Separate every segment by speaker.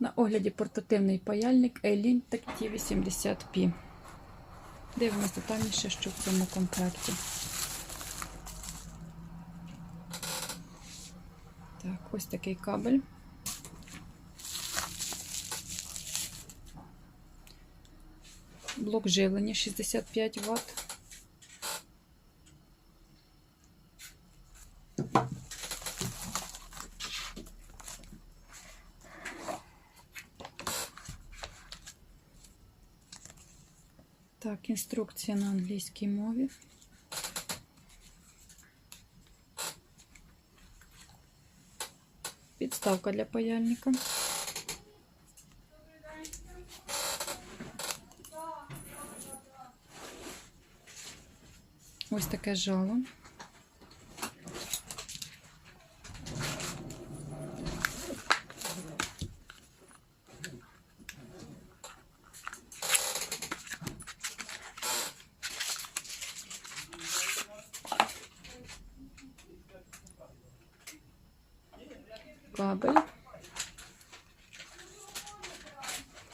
Speaker 1: На огляді портативний паяльник Eilin Tacti 80P. Дивимось детальніше, що в цьому комплекті. Так, ось такий кабель. Блок живлення 65 Вт. Так, інструкція на англійській мові. Підставка для паяльника. Ось таке жало. Кабель.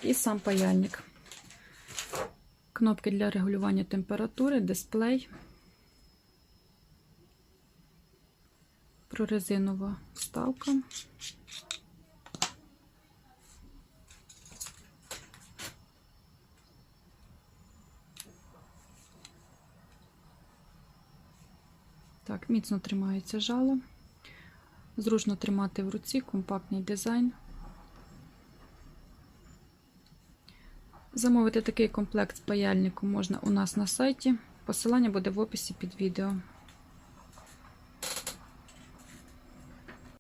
Speaker 1: І сам паяльник. Кнопки для регулювання температури, дисплей. Прорезинова вставка. Так, міцно тримається жало. Зручно тримати в руці, компактний дизайн. Замовити такий комплект з паяльником можна у нас на сайті. Посилання буде в описі під відео.